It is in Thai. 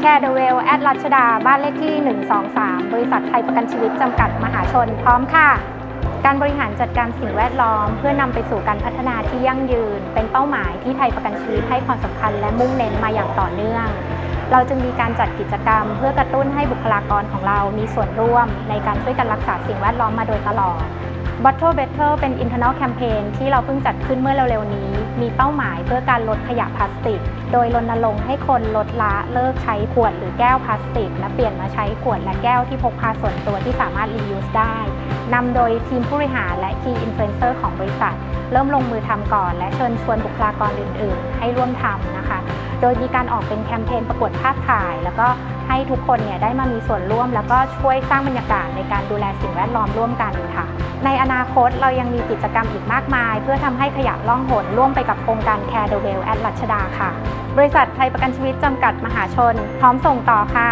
แคร์เดเวลแอดรัชดา บ้านเลขที่ 123 บริษัทไทยประกันชีวิตจำกัดมหาชน พร้อมค่ะ การบริหารจัดการสิ่งแวดล้อม เพื่อนำไปสู่การพัฒนาที่ยั่งยืน เป็นเป้าหมายที่ไทยประกันชีวิตให้ความสำคัญและมุ่งเน้นมาอย่างต่อเนื่อง เราจึงมีการจัดกิจกรรม เพื่อกระตุ้นให้บุคลากรของเรามีส่วนร่วม ในการช่วยกันรักษาสิ่งแวดล้อมมาโดยตลอด Bottle Better เป็น internal campaign ที่เราเพิ่งจัดขึ้นเมื่อเร็วๆนี้ มีเป้าหมายเพื่อการลดขยะพลาสติก โดยรณรงค์ให้คนลดละเลิกใช้ขวดหรือแก้วพลาสติก และเปลี่ยนมาใช้ขวดและแก้วที่พกพาส่วนตัวที่สามารถ reuse ได้นำโดยทีมผู้บริหารและ key influencer ของบริษัท เริ่มลงมือทำก่อน และเชิญชวนบุคลากรอื่น ๆ ให้ร่วมทำนะคะ โดยมีการออกเป็นแคมเปญประกวดภาพถ่าย แล้วก็ให้ทุกคนเนี่ยได้มามีส่วนร่วม แล้วก็ช่วยสร้างบรรยากาศในการดูแลสิ่งแวดล้อมร่วมกันค่ะ ในอนาคตเรายังมีกิจกรรมอีกมากมาย เพื่อทำให้ขยะล่องหนร่วมไปกับโครงการ Care the Well at รัชดาค่ะ บริษัทไทยประกันชีวิตจำกัดมหาชน พร้อมส่งต่อค่ะ